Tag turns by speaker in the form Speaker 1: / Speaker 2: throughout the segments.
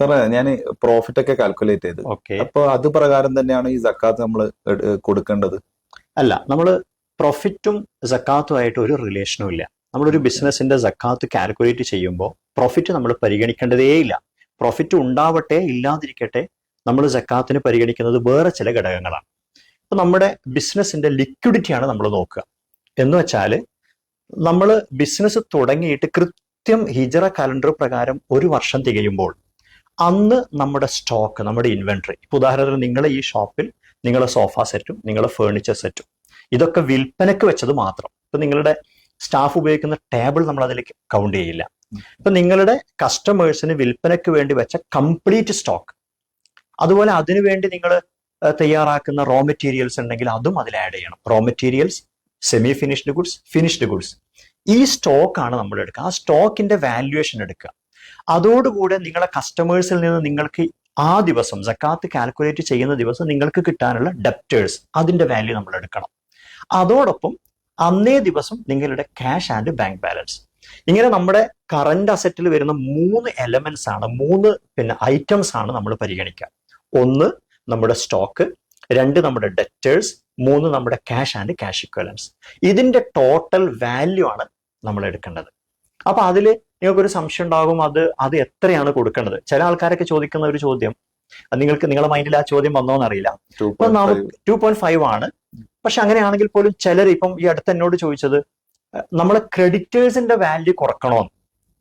Speaker 1: സാറേ ഞാൻ പ്രോഫിറ്റ് ഒക്കെ കാൽക്കുലേറ്റ് ചെയ്ത്. അപ്പൊ അത് പ്രകാരം തന്നെയാണ് ഈ സക്കാത്ത് നമ്മൾ കൊടുക്കേണ്ടത്.
Speaker 2: അല്ല നമ്മൾ പ്രോഫിറ്റും സക്കാത്തും ആയിട്ട് ഒരു റിലേഷനും ഇല്ല. നമ്മളൊരു ബിസിനസിന്റെ സക്കാത്ത് കാൽക്കുലേറ്റ് ചെയ്യുമ്പോൾ പ്രോഫിറ്റ് നമ്മൾ പരിഗണിക്കേണ്ടതേ ഇല്ല. പ്രോഫിറ്റ് ഉണ്ടാവട്ടെ ഇല്ലാതിരിക്കട്ടെ നമ്മൾ സക്കാത്തിന് പരിഗണിക്കുന്നത് വേറെ ചില ഘടകങ്ങളാണ്. അപ്പൊ നമ്മുടെ ബിസിനസിന്റെ ലിക്വിഡിറ്റിയാണ് നമ്മൾ നോക്കുക. എന്ന് വെച്ചാൽ നമ്മൾ ബിസിനസ് തുടങ്ങിയിട്ട് കൃത്യം ഹിജറ കലണ്ടർ പ്രകാരം ഒരു വർഷം തികയുമ്പോൾ അന്ന് നമ്മുടെ സ്റ്റോക്ക് നമ്മുടെ ഇൻവെന്ററി ഇപ്പൊ ഉദാഹരണത്തിന് നിങ്ങൾ ഈ ഷോപ്പിൽ നിങ്ങളെ സോഫ സെറ്റും നിങ്ങളെ ഫേർണിച്ചർ സെറ്റും ഇതൊക്കെ വിൽപ്പനക്ക് വെച്ചത് മാത്രം. ഇപ്പൊ നിങ്ങളുടെ സ്റ്റാഫ് ഉപയോഗിക്കുന്ന ടേബിൾ നമ്മൾ അതിലേക്ക് കൗണ്ട് ചെയ്യില്ല. ഇപ്പൊ നിങ്ങളുടെ കസ്റ്റമേഴ്സിന് വിൽപ്പനയ്ക്ക് വേണ്ടി വെച്ച കംപ്ലീറ്റ് സ്റ്റോക്ക് അതുപോലെ അതിനുവേണ്ടി നിങ്ങൾ തയ്യാറാക്കുന്ന റോ മെറ്റീരിയൽസ് ഉണ്ടെങ്കിൽ അതും അതിൽ ആഡ് ചെയ്യണം. Raw materials semi finished goods finished goods ഈ സ്റ്റോക്കാണ് നമ്മൾ എടുക്കുക. ആ സ്റ്റോക്കിന്റെ വാല്യുവേഷൻ എടുക്കുക. അതോടുകൂടെ നിങ്ങളെ കസ്റ്റമേഴ്സിൽ നിന്ന് നിങ്ങൾക്ക് ആ ദിവസം സക്കാത്ത് കാൽക്കുലേറ്റ് ചെയ്യുന്ന ദിവസം നിങ്ങൾക്ക് കിട്ടാനുള്ള ഡെപ്റ്റേഴ്സ് അതിന്റെ വാല്യൂ നമ്മൾ എടുക്കണം. അതോടൊപ്പം അന്നേ ദിവസം നിങ്ങളുടെ ക്യാഷ് ആൻഡ് ബാങ്ക് ബാലൻസ് ഇങ്ങനെ നമ്മുടെ കറന്റ് അസറ്റിൽ വരുന്ന മൂന്ന് എലമെന്റ്സ് ആണ് മൂന്ന് പിന്നെ ഐറ്റംസ് ആണ് നമ്മൾ പരിഗണിക്കുക. ഒന്ന് നമ്മുടെ സ്റ്റോക്ക് രണ്ട് നമ്മുടെ ഡെറ്റേഴ്സ് മൂന്ന് നമ്മുടെ ക്യാഷ് ആൻഡ് ക്യാഷ് ഇക്വലൻസ് ഇതിന്റെ ടോട്ടൽ വാല്യൂ ആണ് നമ്മൾ എടുക്കേണ്ടത്. അപ്പൊ അതിൽ നിങ്ങൾക്കൊരു സംശയം ഉണ്ടാകും അത് അത് എത്രയാണ് കൊടുക്കേണ്ടത് ചില ആൾക്കാരൊക്കെ ചോദിക്കുന്ന ഒരു ചോദ്യം നിങ്ങൾക്ക് നിങ്ങളുടെ മൈൻഡിൽ ആ ചോദ്യം വന്നോ അറിയില്ല
Speaker 1: ടു
Speaker 2: ഇപ്പൊ നമുക്ക് ടു പോയിന്റ് ഫൈവ് ആണ്. പക്ഷെ അങ്ങനെയാണെങ്കിൽ പോലും ചിലർ ഇപ്പം ഈ അടുത്ത് എന്നോട് ചോദിച്ചത് നമ്മളെ ക്രെഡിറ്റേഴ്സിന്റെ വാല്യൂ കുറക്കണോ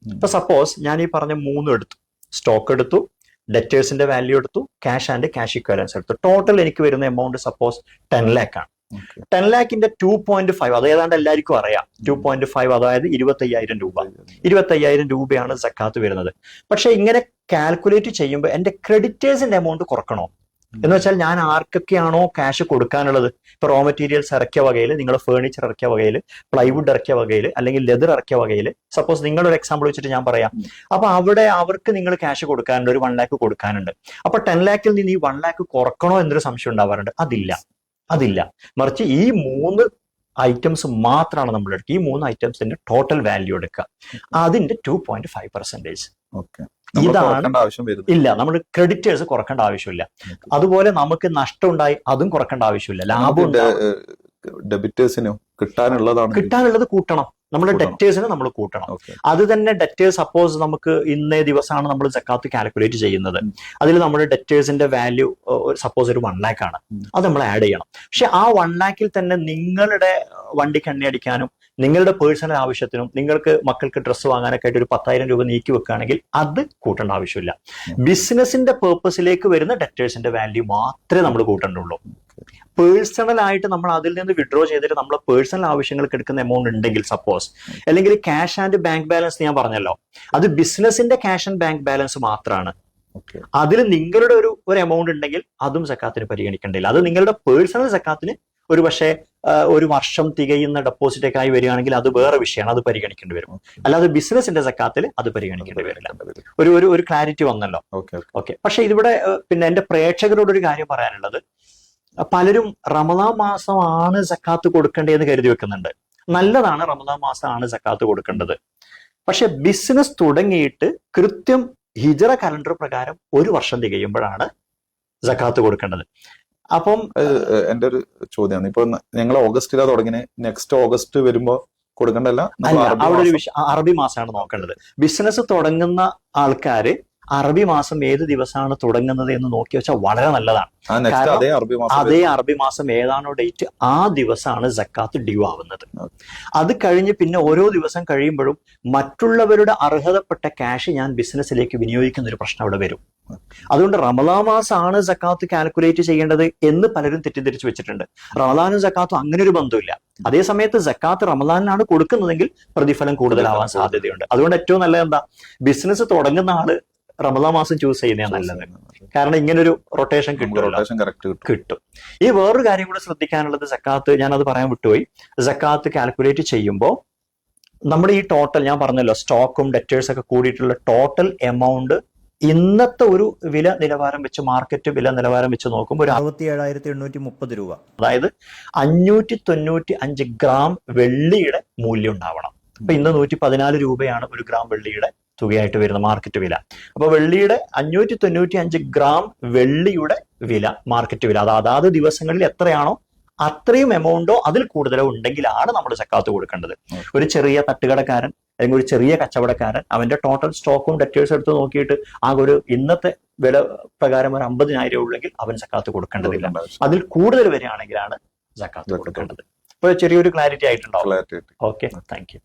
Speaker 2: ഇപ്പൊ സപ്പോസ് ഞാൻ ഈ പറഞ്ഞ മൂന്നും എടുത്തു. സ്റ്റോക്ക് എടുത്തു ഡെറ്റേഴ്സിന്റെ വാല്യൂ എടുത്തു ക്യാഷ് ആൻഡ് ക്യാഷ് ഇക്വലൻസ് എടുത്തു. ടോട്ടൽ എനിക്ക് വരുന്ന എമൗണ്ട് സപ്പോസ് ടെൻ ലാക്ക് ആണ്. ടെൻ ലാക്കിന്റെ ടു പോയിന്റ് ഫൈവ് അത് ഏതാണ്ട് എല്ലാവർക്കും അറിയാം. ടു പോയിന്റ് ഫൈവ് അതായത് ഇരുപത്തയ്യായിരം രൂപ. ഇരുപത്തയ്യായിരം രൂപയാണ് സക്കാത്ത് വരുന്നത്. പക്ഷെ ഇങ്ങനെ കാൽക്കുലേറ്റ് ചെയ്യുമ്പോൾ എന്റെ ക്രെഡിറ്റേഴ്സിന്റെ എമൗണ്ട് കുറക്കണോ? എന്ന് വെച്ചാൽ ഞാൻ ആർക്കൊക്കെയാണോ ക്യാഷ് കൊടുക്കാനുള്ളത്? ഇപ്പൊ റോ മെറ്റീരിയൽസ് ഇറക്കിയ വകയിൽ നിങ്ങൾ ഫേർണിച്ചർ ഇറക്കിയ വകയിൽ പ്ലൈവുഡ് ഇറക്കിയ വകയിൽ അല്ലെങ്കിൽ ലെതർ ഇറക്കിയ വകയിൽ സപ്പോസ് നിങ്ങളൊരു എക്സാമ്പിൾ വെച്ചിട്ട് ഞാൻ പറയാം. അപ്പൊ അവിടെ അവർക്ക് നിങ്ങൾ ക്യാഷ് കൊടുക്കാനുണ്ട് ഒരു വൺ ലാക്ക് കൊടുക്കാനുണ്ട്. അപ്പൊ ടെൻ ലാക്കിൽ നിന്ന് ഈ വൺ ലാക്ക് കുറക്കണോ എന്നൊരു സംശയം ഉണ്ടാവാറുണ്ട്. അതില്ല. അതില്ല. മറിച്ച് ഈ മൂന്ന് ഐറ്റംസ് മാത്രമാണ് നമ്മൾ എടുക്കുക. ഈ മൂന്ന് ഐറ്റംസിന്റെ ടോട്ടൽ വാല്യൂ എടുക്കുക. അതിന്റെ ടു പോയിന്റ് ഫൈവ് പെർസെന്റേജ് ഇതാണ് ഇല്ല നമ്മൾ ക്രെഡിറ്റേഴ്സ് കുറക്കേണ്ട ആവശ്യമില്ല. അതുപോലെ നമുക്ക് നഷ്ടം ഉണ്ടായി അതും കുറക്കേണ്ട ആവശ്യമില്ല. ലാഭം.
Speaker 1: ഡെബിറ്റേഴ്സിനോ കിട്ടാനുള്ളതാണ്
Speaker 2: കിട്ടാനുള്ളത് കൂട്ടണം. നമ്മുടെ. ഡെറ്റേഴ്സിനെ നമ്മൾ കൂട്ടണം. അത് തന്നെ ഡെറ്റേഴ്സ് സപ്പോസ് നമുക്ക് ഇന്നേ ദിവസമാണ് നമ്മൾ ജക്കാത്ത് കാൽക്കുലേറ്റ് ചെയ്യുന്നത്. അതിൽ നമ്മുടെ ഡെറ്റേഴ്സിന്റെ വാല്യൂ സപ്പോസ് ഒരു വൺ ലാക്ക് ആണ്. അത് നമ്മൾ ആഡ് ചെയ്യണം. പക്ഷെ ആ വൺ ലാക്കിൽ തന്നെ നിങ്ങളുടെ വണ്ടിക്ക് എണ്ണ അടിക്കാനും നിങ്ങളുടെ പേഴ്സണൽ ആവശ്യത്തിനും നിങ്ങൾക്ക് മക്കൾക്ക് ഡ്രസ്സ് വാങ്ങാനൊക്കെ ആയിട്ട് ഒരു പത്തായിരം രൂപ നീക്കി വെക്കുകയാണെങ്കിൽ അത് കൂട്ടേണ്ട ആവശ്യമില്ല. ബിസിനസിന്റെ പേർപ്പസിലേക്ക് വരുന്ന ഡെറ്റേഴ്സിന്റെ വാല്യൂ മാത്രമേ നമ്മൾ കൂട്ടേണ്ടുള്ളൂ. പേഴ്സണൽ ആയിട്ട് നമ്മൾ അതിൽ നിന്ന് വിഡ്രോ ചെയ്തിട്ട് നമ്മളെ പേഴ്സണൽ ആവശ്യങ്ങൾക്ക് എടുക്കുന്ന എമൗണ്ട് ഉണ്ടെങ്കിൽ സപ്പോസ് അല്ലെങ്കിൽ ക്യാഷ് ആൻഡ് ബാങ്ക് ബാലൻസ് ഞാൻ പറഞ്ഞല്ലോ. അത് ബിസിനസിന്റെ ക്യാഷ് ആൻഡ് ബാങ്ക് ബാലൻസ് മാത്രമാണ് അതിൽ നിങ്ങളുടെ ഒരു ഒരു എമൗണ്ട് ഉണ്ടെങ്കിൽ അതും സക്കാത്തിന് പരിഗണിക്കേണ്ടില്ല അത് നിങ്ങളുടെ പേഴ്സണൽ സക്കാത്തിന് ഒരു പക്ഷേ ഒരു വർഷം തികയുന്ന ഡെപ്പോസിറ്റ് ഒക്കെ ആയി വരികയാണെങ്കിൽ അത് വേറെ വിഷയമാണ് അത് പരിഗണിക്കേണ്ടി വരും. അല്ലാതെ ബിസിനസിന്റെ സക്കാത്തിൽ അത് പരിഗണിക്കേണ്ടി വരില്ല. ഒരു ഒരു ഒരു ക്ലാരിറ്റി വന്നല്ലോ.
Speaker 1: ഓക്കെ
Speaker 2: ഓക്കെ പക്ഷെ ഇതിവിടെ പിന്നെ എന്റെ പ്രേക്ഷകരോട് ഒരു കാര്യം പറയാനുള്ളത്. പലരും റമദാ മാസമാണ് സക്കാത്ത് കൊടുക്കേണ്ടതെന്ന് കരുതി വെക്കുന്നുണ്ട്. നല്ലതാണ് റമദാൻ മാസമാണ് സക്കാത്ത് കൊടുക്കേണ്ടത്. പക്ഷെ ബിസിനസ് തുടങ്ങിയിട്ട് കൃത്യം ഹിജറ കലണ്ടർ പ്രകാരം ഒരു വർഷം തികയുമ്പോഴാണ് സക്കാത്ത് കൊടുക്കേണ്ടത്. അപ്പം
Speaker 1: എന്റെ ഒരു ചോദ്യമാണ്. ഇപ്പൊ ഞങ്ങൾ ഓഗസ്റ്റിലാ തുടങ്ങിന് നെക്സ്റ്റ് ഓഗസ്റ്റ് വരുമ്പോ കൊടുക്കേണ്ടല്ല
Speaker 2: അവിടെ ഒരു അറബി മാസമാണ് നോക്കേണ്ടത്. ബിസിനസ് തുടങ്ങുന്ന ആൾക്കാര് അറബി മാസം ഏത് ദിവസമാണ് തുടങ്ങുന്നത് എന്ന് നോക്കി വെച്ചാൽ വളരെ നല്ലതാണ്.
Speaker 1: അതേ അറബി മാസം
Speaker 2: ഏതാണോ ഡേറ്റ് ആ ദിവസമാണ് ജക്കാത്ത് ഡ്യൂ ആവുന്നത്. അത് കഴിഞ്ഞ് പിന്നെ ഓരോ ദിവസം കഴിയുമ്പോഴും മറ്റുള്ളവരുടെ അർഹതപ്പെട്ട ക്യാഷ് ഞാൻ ബിസിനസ്സിലേക്ക് വിനിയോഗിക്കുന്ന ഒരു പ്രശ്നം അവിടെ വരും. അതുകൊണ്ട് റമദാ മാസമാണ് ജക്കാത്ത് കാൽക്കുലേറ്റ് ചെയ്യേണ്ടത് എന്ന് പലരും തെറ്റിദ്ധരിച്ചു വെച്ചിട്ടുണ്ട്. റമദാനും ജക്കാത്തും അങ്ങനെ ഒരു ബന്ധമില്ല. അതേ സമയത്ത് സക്കാത്ത് റമദാനിലാണ് കൊടുക്കുന്നതെങ്കിൽ പ്രതിഫലം കൂടുതലാവാൻ സാധ്യതയുണ്ട്. അതുകൊണ്ട് ഏറ്റവും നല്ലത് എന്താ? ബിസിനസ് തുടങ്ങുന്ന ആൾ റമദാ മാസം ചൂസ് ചെയ്യുന്നതാണ് നല്ലത്. കാരണം ഇങ്ങനൊരു റൊട്ടേഷൻ
Speaker 1: കിട്ടും.
Speaker 2: കിട്ടും. ഈ വേറൊരു കാര്യം കൂടെ ശ്രദ്ധിക്കാനുള്ളത് സക്കാത്ത് ഞാൻ അത് പറയാൻ വിട്ടുപോയി. സക്കാത്ത് കാൽക്കുലേറ്റ് ചെയ്യുമ്പോൾ നമ്മുടെ ഈ ടോട്ടൽ ഞാൻ പറഞ്ഞല്ലോ സ്റ്റോക്കും ഡെറ്റേഴ്സ് ഒക്കെ കൂടിയിട്ടുള്ള ടോട്ടൽ എമൗണ്ട് ഇന്നത്തെ ഒരു വില നിലവാരം വെച്ച് മാർക്കറ്റ് വില നിലവാരം വെച്ച് നോക്കുമ്പോൾ ഒരു
Speaker 3: അറുപത്തി ഏഴായിരത്തി എണ്ണൂറ്റി മുപ്പത് രൂപ.
Speaker 2: അതായത് അഞ്ഞൂറ്റി തൊണ്ണൂറ്റി അഞ്ച് ഗ്രാം വെള്ളിയുടെ മൂല്യം ഉണ്ടാവണം. അപ്പൊ ഇന്ന് നൂറ്റി പതിനാല് രൂപയാണ് ഒരു ഗ്രാം വെള്ളിയുടെ തുകയായിട്ട് വരുന്ന മാർക്കറ്റ് വില. അപ്പോൾ വെള്ളിയുടെ അഞ്ഞൂറ്റി തൊണ്ണൂറ്റി അഞ്ച് ഗ്രാം വെള്ളിയുടെ വില മാർക്കറ്റ് വില. അത് അതാത് ദിവസങ്ങളിൽ എത്രയാണോ അത്രയും എമൗണ്ടോ അതിൽ കൂടുതലോ ഉണ്ടെങ്കിലാണ് നമ്മൾ ചക്കാത്ത് കൊടുക്കേണ്ടത്. ഒരു ചെറിയ തട്ടുകടക്കാരൻ അല്ലെങ്കിൽ ഒരു ചെറിയ കച്ചവടക്കാരൻ അവന്റെ ടോട്ടൽ സ്റ്റോക്കും ഡെറ്റേഴ്സ് എടുത്ത് നോക്കിയിട്ട് ആ ഒരു ഇന്നത്തെ വില പ്രകാരം ഒരു അമ്പതിനായിരം ഉള്ളെങ്കിൽ അവൻ ചക്കാത്ത് കൊടുക്കേണ്ടതില്ല. അതിൽ കൂടുതൽ വരികയാണെങ്കിലാണ് സക്കാത്ത്
Speaker 1: സക്കാത്ത്
Speaker 2: കൊടുക്കേണ്ടത്. ഇപ്പൊ ചെറിയൊരു ക്ലാരിറ്റി ആയിട്ടുണ്ടാവും. Okay thank you